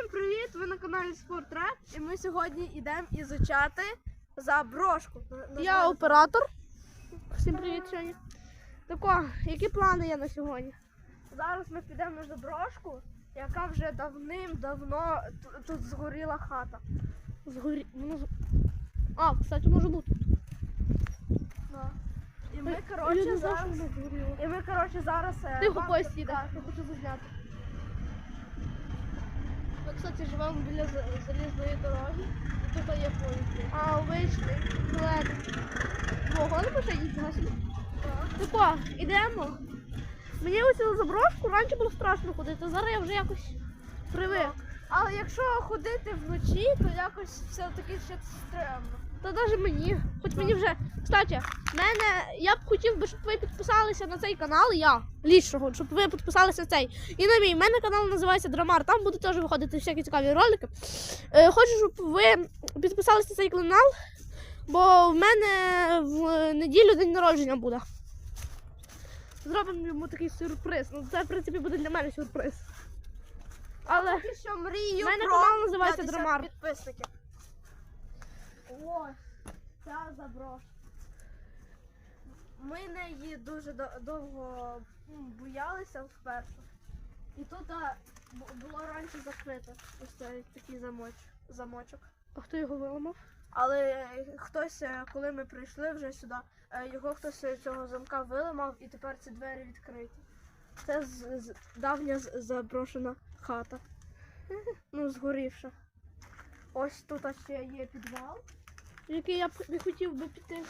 Всім привіт! Ви на каналі Спортред і ми сьогодні йдемо ізучати заброшку. Я оператор. Всім привіт сьогодні. Тако, які плани є на сьогодні? Зараз ми підемо на заброшку, яка вже давним-давно тут згоріла хата. Згорі... А, кстати, може бути. Да. І ми, коротше, зараз... І ми, коротше, зараз... Тихо, їде. Я хочу зазняти. Кстати, живемо біля залізної дороги. І тут є поїзд. А, вийшли. Зелений. Вогонь може їздить собі. Тако, ідемо. Мені ось на заброшку раніше було страшно ходити, зараз я вже якось привик. Але якщо ходити вночі, то якось все-таки ще стрьомно. Та навіть мені. Хоч мені вже. Кстати, мене я б хотів би, щоб ви підписалися на цей канал. Я лічного, щоб ви підписалися на цей. І на мій мене канал називається Драмар. Там будуть теж виходити всякі цікаві ролики. Е, хочу, щоб ви підписалися на цей канал, бо в мене в неділю день народження буде. Зробимо йому такий сюрприз. Ну, це, в принципі, буде для мене сюрприз. Але що мрію мене про канал називається 50 Драмар. підписників. Ось, ця заброшка. Ми неї дуже довго боялися вперше. І тут а, було раніше закрито. Ось цей такий замоч, замочок. А хто його виламав? Але е, хтось, е, коли ми прийшли вже сюди, е, його хтось цього замка виламав і тепер ці двері відкриті. Це з, з- давня заброшена хата. Ну, згорівша. Ось тут ще є підвал. Який я б не хотів би піти.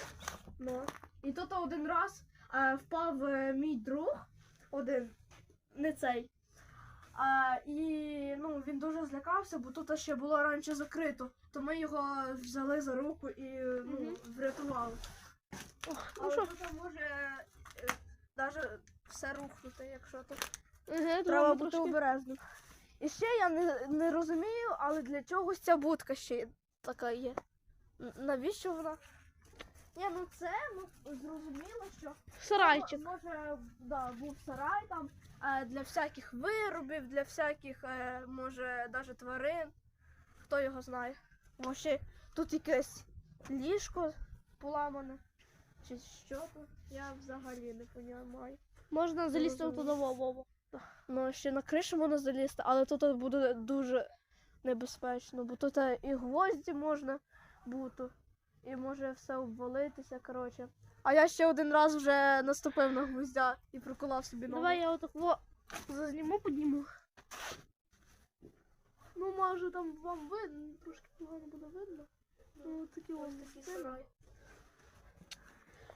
Ну. І тут один раз е, впав е, мій друг, один, не цей. А, і ну, він дуже злякався, бо тут ще було раніше закрито. То ми його взяли за руку і ну, Мгм. врятували. Ох, ну Але що, тут може навіть все рухнути, якщо тут. Еге, Треба треба бути трошки. обережним. І ще я не, не розумію, але для чогось ця будка ще така є. Навіщо вона? Ні, ну це ну, зрозуміло, що Сарайчик. Мо- Може, да, був сарай там е, для всяких виробів, для всяких, е, може, навіть тварин. Хто його знає. Може, тут якесь ліжко поламане. Чи що тут? Я взагалі не розумію. Можна залізти туди Вову. Ну, ще на кришу можна залізти, але тут буде дуже небезпечно, бо тут е, і гвозді можна бути, і може все обвалитися, коротше. А я ще один раз вже наступив на гвоздя і проколав собі ногу. Давай я отак во зазніму, підніму. Ну, може там вам видно, трошки погано буде видно. Ну, такі Ось стіни. сарай.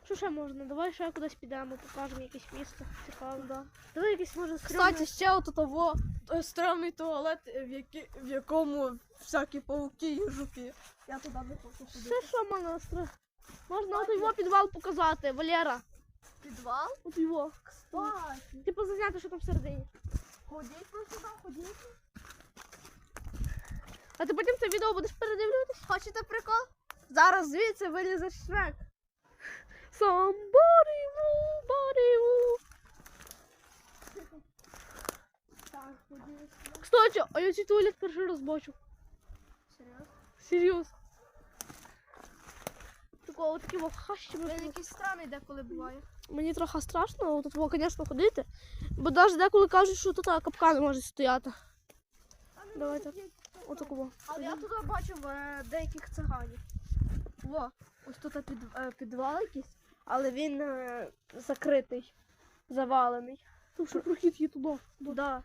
Що ще можна? Давай ще кудись підемо, покажемо якесь місце. Цікаве. Да. Давай якесь може Кстати, ще от того е, стрьомний туалет, в, які, в якому всякі пауки і жуки. Я туди не хочу Ще ходити. що можна? стра- Можна от його підвал показати, Валера. Підвал? От його. Кстати. Типу зазняти, що там всередині. Ходіть ви сюди, ходіть. А ти потім це відео будеш передивлюватись? Хочете прикол? Зараз звідси вилізе шрек. Somebody woo, body woo. Так, ходіть. Кстати, а я цей туалет перший раз бачу. Серйозно? Такого от такі хащі. Він якийсь странний деколи буває. Мені трохи страшно, тут, во, звісно, ходити. Бо навіть деколи кажуть, що тут капкани можуть стояти. Давайте. Отакого. Але я тут бачив е, деяких циганів. Во, ось тут під, е, підвал якийсь, але він е, закритий, завалений. Тут що прохід є туди. Да.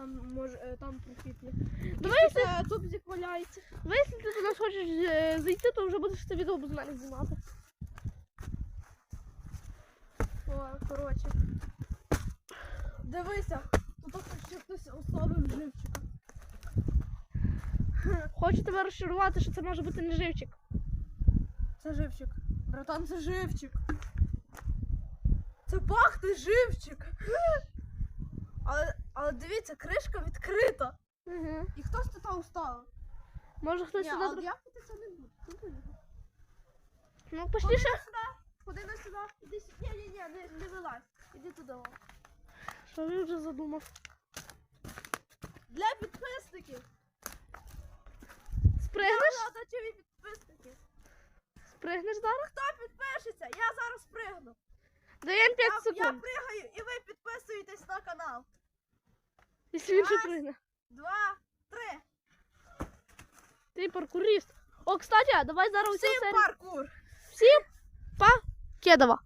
Там може там є. Давай, Тут, е, тубзик валяється. Давай, якщо ти до нас хочеш е, зайти, то вже будеш це відео без мене знімати. О, коротше. Дивися, тут ще хтось оставив живчика. Хочу тебе розчарувати, що це може бути не живчик. Це живчик. Братан, це живчик. Це пахне живчик. Але, але дивіться, кришка відкрита. Угу. І хтось тут уставив. Може хтось Ні, сюди. але я це не буду. Не буду. Ну, пошли ще. Ходи на сюди. Іди сюди. Ні, ні, ні, не, не вилазь. Іди туди. о. Що він вже задумав? Для підписників. глядачів і підписників. Спригнеш зараз? Хто підпишеться? Я зараз пригну. Даємо 5 Я, я секунд. пригаю і ви підписуєтесь на канал. Він ще пригне. Два, три. Ти паркурист. О, кстати, давай зараз усю Всім паркур. Всім па Кедова.